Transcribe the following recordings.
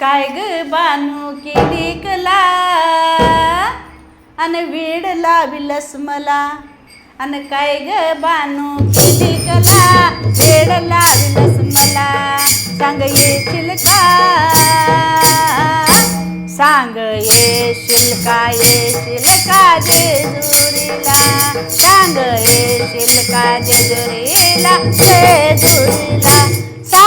काय ग बानू केली कला. अन वेड लाविलस मला. अन काय ग बानू केली कला. वेड लाविलस मला. सांग येशील का सांग येशील का येशील का जेजुरीला. सांग येशील का जेजुरीला जेजुरीला.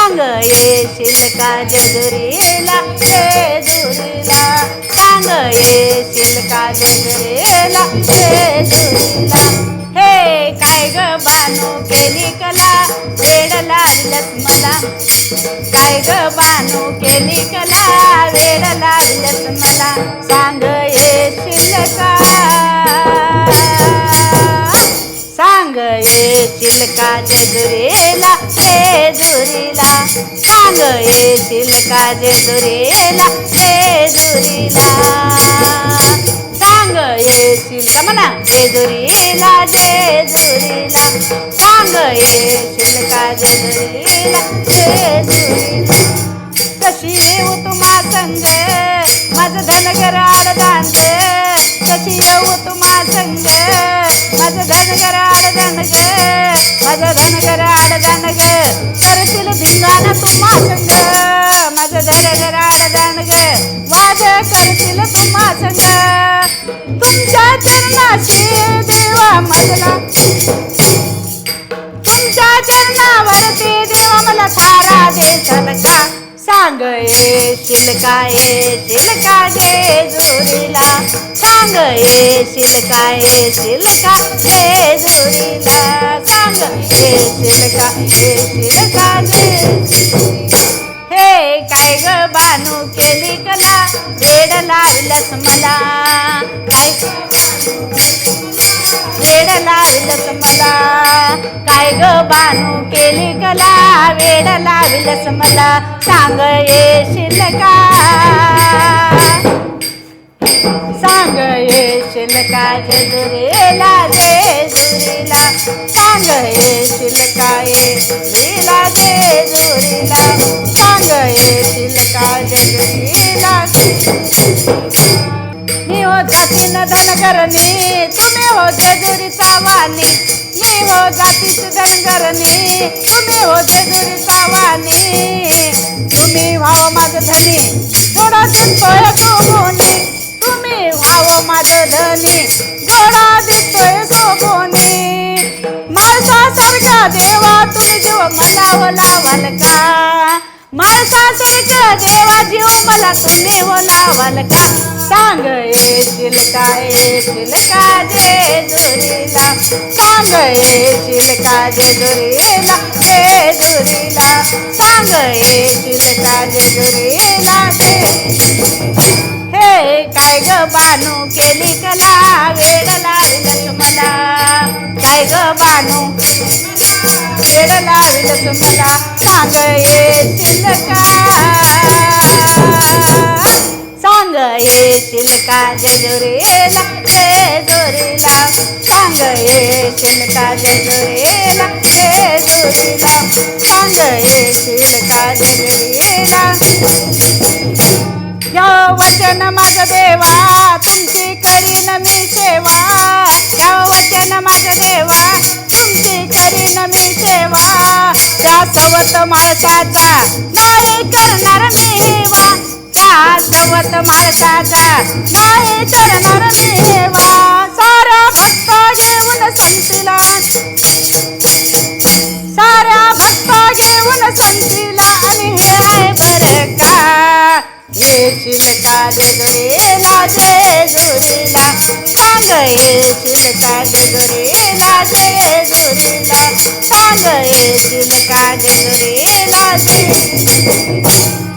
सांग येशील का जगरेला हे दुरीला. सांग येशील का जगरेला हे दुरीला. हे काय ग बानू केली कला? वेड लागलत मला. काय ग बानू केली कला? वेड लागलत मला. सांग येशील का येशील का जेजुरीला जेजुरीला. सांग येशील का जेजुरीला जेजुरीला. सांग येशील का म्हणा जेजुरीला जेजुरीला. सांग येशील का जेजुरीला जेजुरीला. कशी येऊ तुम्हा संग माझं धनगर आडदांग कशी येऊ तुम्हा संग माझं धनगर आडदांग माझं धनगर आडदांग करतील धिंगाणा तुम्हा संग. माझं धनगर आडदांग वाद करतील तुम्हा सांग येशील चिलका येशील जोरीला जेजुरीला सांग शिलका का जोरीला का जेजुरीला सांग येशील का हे काय ग बानू केली कला? वेड लावलंस मला. काय? वेड लावलंस मला. काय ग बानू केली कला? वेड लावलंस मला. सांग येशील का? सांग येशील का? जेजुरीला जेजुरीला. सांग येशील का? येशीला जेजुरीला. सांग येशील का? जेजुरीला. मी हो जातीन धनगरणी तुम्ही हो जेजुरीचा वाणी. मी हो जातीच धनगरणी तुम्ही हो जेजुरीचा वाणी. तुम्ही व्हाव माझं धनी. थोडा दिसतोय गोगोनी तुम्ही व्हाव माझं धनी. थोडा दिसतोय सोबोनी माणसासारखा देवा तुम्ही जीव मला लावाल का? माणसासारखा देवा जीव मला तुम्ही लावाल का? सांग येशील का येशील का जेजुरीला? सांग येशील का जेजुरीला जेजुरीला? सांग येशील का जेजुरीला? जे हे काय ग बानू केली कला वेड लावलंच मला? काय ग बानू वेड लावलंच मला? सांग येशील का येशील का जेजुरीला जेजुरीला सांग येशील का जेजुरीला जेजुरीला सांग येशील का जेजुरीला यो वचन माझ देवा तुमची करीन मी सेवा. या वचन माझ देवा तुमची करीन मी सेवा. त्या सवत माळसाचा नाही करणार मी वा गवत सवत माळसाचा नाही करणार मी सारा भक्त घेऊन संतीला साऱ्या भक्ता घेऊन संतीला आणि हे आहे बर का. येशील का जेजुरीला जेजुरीला सांग येशील का जेजुरीला जेजुरीला सांग येशील का जेजुरीला जेजुरीला